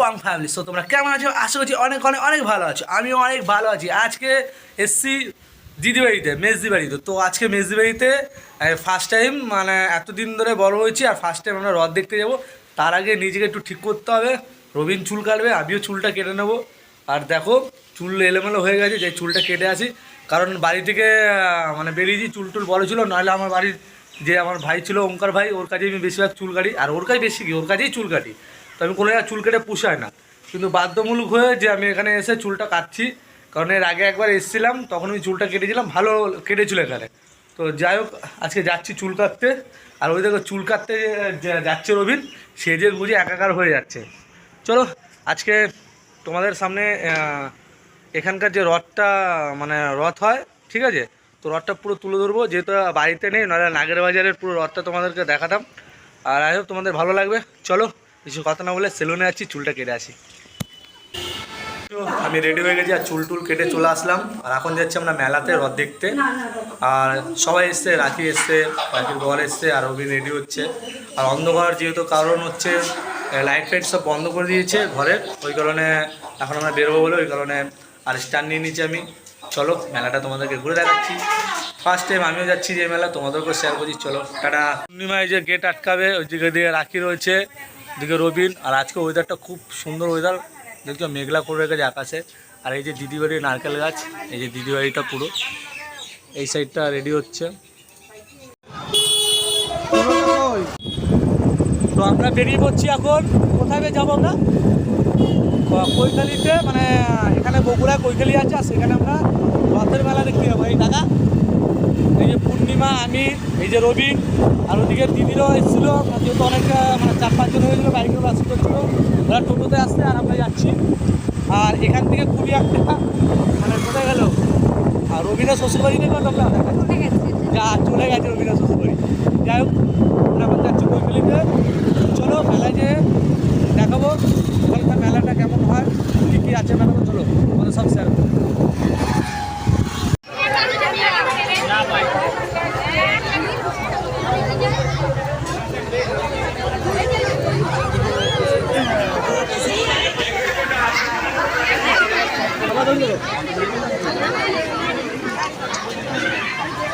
পং family so তোমরা কেমন আছো? আশা করছি অনেক অনেক অনেক ভালো আছো। আমিও অনেক ভালো আছি। আজকে এসছি দিদি বাড়িতে মেজদি বাড়িতে তো আজকে মেজদি বাড়িতে ফার্স্ট টাইম মানে এতদিন ধরে বড় হয়েছি আর ফার্স্ট টাইম আমরা রথ দেখতে যাব। তার আগে নিজেকে একটু ঠিক করতে হবে। রবিন চুল কাটবে, আমিও চুলটা কেটে নেব। আর দেখো, চুল এলোমেলো হয়ে গেছে, যে চুলটা কেটে আসি কারণ বাড়ি থেকে মানে বেরিয়েছি, চুল টুল বড় ছিল নাহলে আমার বাড়ির যে আমার ভাই ছিল, ওঙ্কার ভাই, ওর কাছেই আমি বেশিরভাগ চুল কাটি। আর ওর কাছে বেশি কি? ওর কাছেই চুল কাটি। তো আমি কোনো চুল কেটে পুষায় না। কিন্তু বাধ্যমূলক হয়ে যে আমি এখানে এসে চুলটা কাটছি, কারণ এর আগে একবার এসেছিলাম, তখন আমি চুলটা কেটেছিলাম ভালো কেটেছিল এখানে। তো যাই হোক, আজকে যাচ্ছি চুল কাটতে। আর ওই দেখো চুল কাটতে যে- যাচ্ছে রবিন সেজে গুজে একাকার হয়ে যাচ্ছে। চলো, আজকে তোমাদের সামনে এখানকার যে রথটা মানে রথ হয়, ঠিক আছে? তো রথটা পুরো তুলে ধরবো, যেহেতু বাড়িতে নেই, নাহলে নাগের বাজারের পুরো রথটা তোমাদেরকে দেখাতাম। আর আই হোপ তোমাদের ভালো লাগবে। চলো কিছু কথা না বলে সেলুনে যাচ্ছি, চুলটা কেটে আসি। আমি রেডি হয়ে গেছি আর চুল টুল কেটে চলে আসলাম। আর এখন যাচ্ছি আমরা মেলাতে, রথ দেখতে। আর সবাই এসছে, রাখি এসছে, রাখির বর এসছে, আর অভি রেডি হচ্ছে। আর অন্ধকার যেহেতু কারণ হচ্ছে লাইট ফাইট সব বন্ধ করে দিয়েছে ঘরের। ওই কারণে এখন আমরা বেরোবো বলে, ওই কারণে আর স্ট্যান্ড নিয়ে নিচ্ছি আমি। চলো, মেলাটা তোমাদেরকে ঘুরে দেখাচ্ছি। ফার্স্ট টাইম আমিও যাচ্ছি যে মেলা, তোমাদেরকেও শেয়ার করছি। চলো, টাটা। পূর্ণিমায় যে গেট আটকাবে, ওই দিকে দিয়ে রাখি রয়েছে। দিকে রবিন, আর আজকে ওয়েদারটা খুব সুন্দর ওয়েদার দেখছ, মেঘলা করে রেখেছে আকাশে। আর এই যে দিদি বাড়ির নারকেল গাছ, এই যে দিদি বাড়িটা পুরো। এই সাইডটা রেডি হচ্ছে। তো আমরা বেরিয়ে পড়ছি এখন। কোথায় যাব আমরা? কৈখালিতে মানে এখানে বগুড়া কৈখালি আছে, আর সেখানে আমরা রথের মেলা দেখতে যাব। এই টাকা এই যে পূর্ণিমা আমি এই যে রবি আর ওদিকে দিদিরও এসেছিল। যেহেতু অনেক মানে চার পাঁচজন হয়েছিলো বাইকের বাস করছিল। ওরা টোটোতে আসছে আর আমরা যাচ্ছি। আর এখান থেকে খুবই একটা মানে কোথায় গেল? আর রবিনা শ্বশুরবাড়ি নেই তোমরা যা চলে গেছে রবিনা শ্বশুরবাড়ি। যাই হোক আমরা এখন যাচ্ছি কৈখালিতে চলো মেলায় যে দেখাবো ওখানকার মেলাটা কেমন হয় কী কী আছে মেলাতে চলো আমাদের সব শেয়ার করব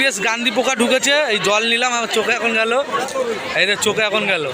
কি গান্ধী পোকা ঢুকেছে, এই জল নিলাম, আমার চোখে এখন গেল। এই চোখে এখন গেল।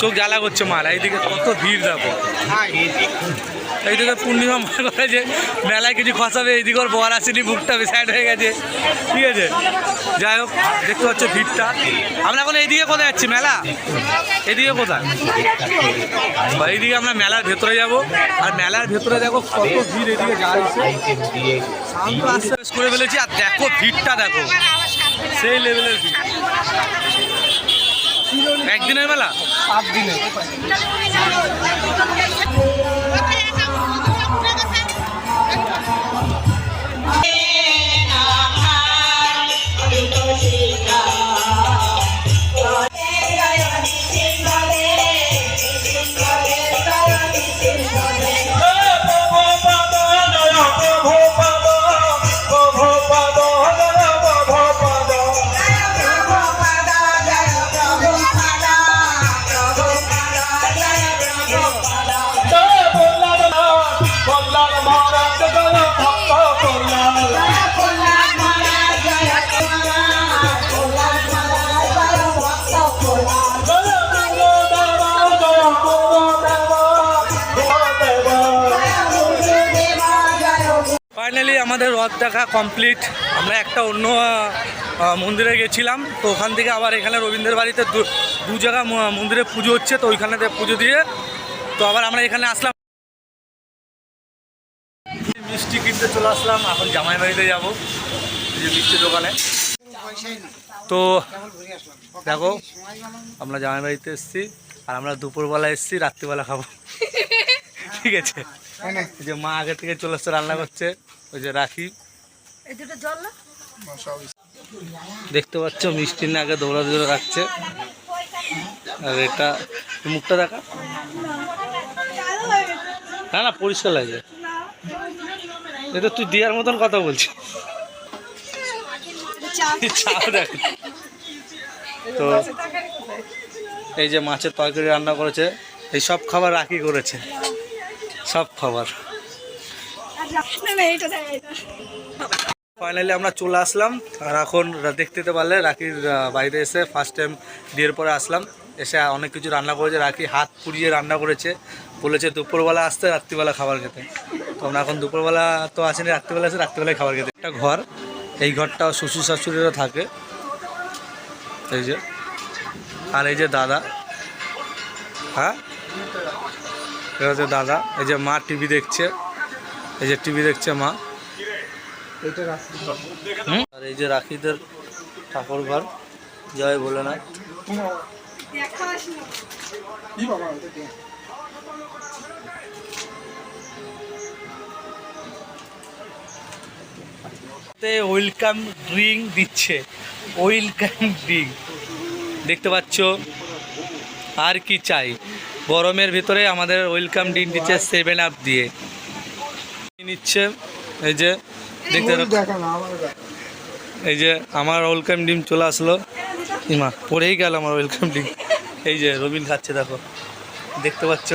চোখ জ্বালা করছে মাল, এইদিকে কত ভিড় দেখো। এইদিকে পূর্ণিমা মনে করে যে মেলায় কিছু খসাবে, এইদিকে ওর বর আসেনি, বুকটা সাইড হয়ে গেছে। ঠিক আছে? যাই হোক, দেখতে পাচ্ছ ভিড়টা। আমরা এখন এইদিকে কোথায় যাচ্ছি? মেলা? এদিকে কোথায়? এইদিকে আমরা মেলার ভেতরে যাব। আর মেলার ভেতরে দেখো কত ভিড় এদিকে যাচ্ছে আস্তে আস্তে করে ফেলেছি, আর দেখো ভিড়টা দেখো। সেই লেভেলের ভিড়। একদিনের মেলা? সাত দিনের। আমাদের রথ দেখা কমপ্লিট আমরা একটা অন্য মন্দিরে গেছিলাম, তো ওখান থেকে আবার এখানে রবীন্দ্রের বাড়িতে দু জায়গা মন্দিরে পুজো হচ্ছে, তো ওইখানেতে পুজো দিয়ে, তো আবার আমরা এখানে আসলাম। মিষ্টি কিনতে চলে আসলাম, এখন জামাই বাড়িতে যাব মিষ্টি দোকানে। তো দেখো, আমরা জামাই বাড়িতে এসেছি, আর আমরা দুপুরবেলা এসেছি, রাত্রিবেলা খাব। ঠিক আছে। এই যে মা আগে থেকে চলে আসছে রান্না করছে। ওই যে রাখি। দেখতে পাচ্ছ মিষ্টির না আগে দৌড়া দৌড়া রাখছে। আর এটা মুখটা দেখা। না না পরিষ্কার লাগে এটা তুই দেওয়ার মতন কথা বলছিস। তো এই যে মাছের তরকারি রান্না করেছে এই সব খাবার রাখি করেছে। সব খাবার। ফাইনালি আমরা চলে আসলাম, আর এখন দেখতে পারলে রাখির বাইরে এসে ফার্স্ট টাইম বিয়ের পরে আসলাম। এসে অনেক কিছু রান্না করেছে, রাখি হাত পুড়িয়ে রান্না করেছে। বলেছে দুপুরবেলা আসতে, রাত্রিবেলা খাবার খেতে। তো আমরা এখন দুপুরবেলা তো আসেনি, রাত্রিবেলা এসে রাত্রিবেলায় খাবার খেতে। একটা ঘর, এই ঘরটা শ্বশুর শাশুড়িরা থাকে। এই যে, আর এই যে দাদা। হ্যাঁ? এটা হচ্ছে দাদা, এই যে মা টিভি দেখছে, এই যে টিভি দেখছে মা? আর এই যে রাখিদের ঠাকুর ঘর, জয় বলে ভোলেনাথ ওয়েলকাম ড্রিঙ্ক দিচ্ছে, ওয়েলকাম ড্রিঙ্ক। দেখতে পাচ্ছ, আর কি চাই। গরমের ভিতরে আমাদের ওয়েলকাম ডিম দিচ্ছে সেভেন আপ দিয়ে। নিচ্ছে এই যে দেখতে এই যে আমার ওয়েলকাম ডিম চলে আসলো। ইমা পড়েই গেল আমার ওয়েলকাম ডিম এই যে রবিন খাচ্ছে দেখো। দেখতে পাচ্ছ?